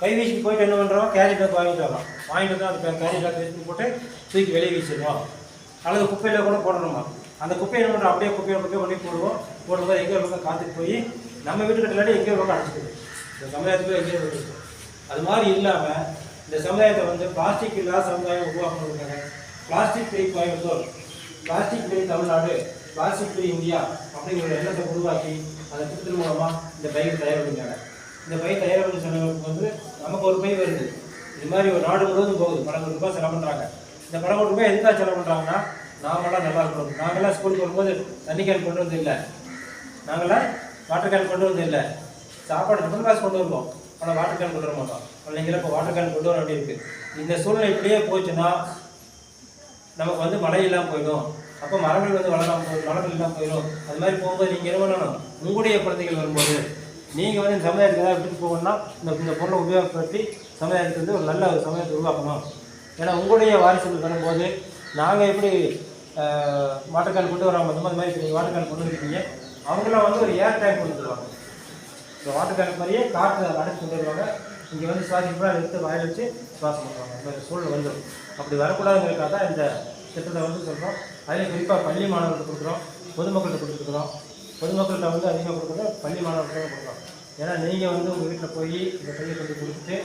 கை வீசிட்டு போயிட்டு என்ன பண்ணுறோம் கேரி பேக் வாங்கிட்டு வரோம். வாங்கிட்டு வந்து அந்த கேரி பேக் எடுத்து போட்டு தூக்கி வெளியே வீசிடுவோம். அல்லது குப்பையில் கூட போடணுமா? அந்த குப்பையை என்ன பண்ணுறோம் அப்படியே குப்பையை குப்பையை கொண்டு போடுவோம். போடும்போது எங்கே பக்கம் காத்துட்டு போய் நம்ம வீட்டுக்கு இல்லாட்டி எங்கேயோ பக்கம் அடிச்சுக்குது இந்த சமுதாயத்துக்கு எங்கே இருக்குது அது மாதிரி இல்லாமல் இந்த சமுதாயத்தை வந்து பிளாஸ்டிக் இல்லாத சமுதாயம் உருவாக்கணுங்கிறாங்க plastic free Coimbatore plastic free Tamil Nadu plastic free India அப்படிங்கிற ஒரு எண்ணத்தை உருவாக்கி அந்த திட்டத்தின் மூலமாக இந்த பைக் தயார் இந்த பை தயார் பண்ணி செலவுக்கு வந்து நமக்கு ஒரு பை வருது. இது மாதிரி ஒரு நாடு முழுவதும் போகுது. பல கோடி ரூபாய் செலவு பண்ணுறாங்க இந்த பல கோடி ரூபாய் எதுக்காக செலவு பண்ணுறாங்கன்னா நாமெல்லாம் நல்லா இருக்கணும் நாங்களாம் ஸ்கூலுக்கு வரும்போது தண்ணி கேன் கொண்டு வந்து இல்லை. நாங்களாம் வாட்டர் கேன் கொண்டு வந்து இல்லை. சாப்பாடு டிஃபன் காசு கொண்டு வருவோம் ஆனால் வாட்டர் கேன் கொண்டு வர மாட்டோம். பிள்ளைங்கள இப்போ வாட்டர் கேன் கொண்டு வர வேண்டியிருக்கு இந்த சூழ்நிலை இப்படியே போச்சுன்னா நமக்கு வந்து மழை இல்லாமல் போயிடும். அப்போ மரங்கள் வந்து வளராமல் போயிடும் மரங்கள் இல்லாமல் போயிடும். அது மாதிரி போகும்போது நீங்கள் என்ன பண்ணணும்? உங்களுடைய குழந்தைகள் வரும்போது நீங்கள் வந்து இந்த சமுதாயத்துக்கு ஏதாவது விட்டுட்டு போகணும்னா இந்த இந்த பொருளை உபயோகப்படுத்தி சமுதாயத்துக்கு வந்து ஒரு நல்ல ஒரு சமுதாயத்தை உருவாக்கணும். ஏன்னா உங்களுடைய வாரிசுகள் வரும்போது நாங்கள் எப்படி வாட்டர் கேன் கொண்டு வராமல் அந்த மாதிரி இப்போ நீங்கள் வாட்டர் கேன் கொண்டு வந்துருக்கீங்க. அவங்களாம் வந்து ஒரு ஏர் டேங்க் கொண்டு வருவாங்க இந்த வாட்டர் கேன் மாதிரியே காற்று அடைச்சு கொண்டு வருவாங்க. இங்கே வந்து சுவாசிப்பா எடுத்து வாயில் வச்சு சுவாசம் பண்ணுவாங்க. அந்த மாதிரி வந்துடும் அப்படி வரக்கூடாதுங்கிறதுக்காக தான் இந்த திட்டத்தை வந்து சொல்கிறோம் அதில் குறிப்பாக பள்ளி மாணவர்களுக்கு கொடுக்குறோம் பொதுமக்கள்கிட்ட கொடுத்துருக்குறோம். பொதுமக்கள்கிட்ட வந்து அதிகமாக கொடுக்குறத பள்ளி மாணவர்களுக்கு கொடுக்கலாம் ஏன்னா நீங்கள் வந்து உங்கள் வீட்டில் போய் இந்த பையை கொண்டு கொடுத்துட்டு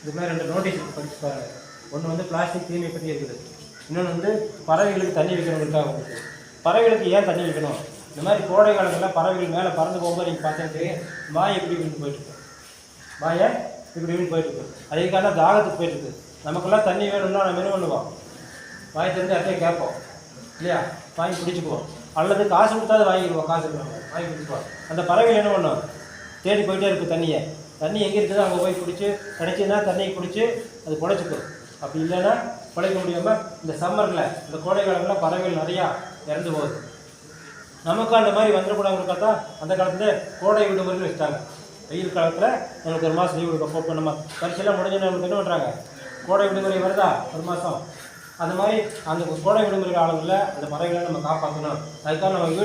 இது மாதிரி ரெண்டு நோட்டீஸ் படிச்சு பாருங்கள் ஒன்று வந்து பிளாஸ்டிக் தீமை பற்றி இருக்குது. இன்னொன்று வந்து பறவைகளுக்கு தண்ணி வைக்கிறவங்களுக்காக இருக்குது பறவைகளுக்கு ஏன் தண்ணி வைக்கணும்? இந்த மாதிரி கோடை காலங்களில் பறவைகள் மேலே பறந்து போகும்போது நீங்கள் பார்த்துட்டு தெரியும் மாய் எப்படி விழுந்து போயிட்டுருக்கு மாயை இப்படி விழுந்து போயிட்டுருக்கு அதுக்கான தாகத்துக்கு போயிட்டுருக்கு நமக்குலாம் தண்ணி வேணும்னா நம்ம என்ன பண்ணுவோம்? வாய் தெரிஞ்சு அப்படியே கேட்போம். இல்லையா? வாங்கி பிடிச்சிக்குவோம் அல்லது காசு கொடுத்தாது வாங்கிடுவோம் காசு இருக்கிறவங்க வாங்கி பிடிச்சிக்குவோம் அந்த பறவைகள் என்ன பண்ணும்? தேடி போயிட்டே இருக்கும் தண்ணியை. தண்ணி எங்கே இருக்குதோ அங்கே போய் பிடிச்சி கிடைச்சின்னா தண்ணியை பிடிச்சி அது குழைச்சிக்கும் அப்படி இல்லைன்னா குழைக்க முடியாமல் இந்த சம்மரில் இந்த கோடை காலங்களில் பறவைகள் நிறையா இறந்து போகுது. நமக்கு அந்த மாதிரி வந்துடக்கூடாதுன்னு தான் அந்த காலத்துல கோடை விடுமுறைன்னு வச்சுட்டாங்க. வெயில் காலத்தில் நம்மளுக்கு ஒரு மாதம் லீவு கொடுக்க இப்போ நம்ம பரிசெல்லாம் முடிஞ்சு நம்மளுக்கு என்ன பண்ணுறாங்க கோடை விடுமுறை வருதா? ஒரு மாதம் அந்த மாதிரி அந்த கோடை விடுமுறை காலங்களில் அந்த பறவைகளை நம்ம காப்பாற்றணும் அதுக்காக நம்ம வீடு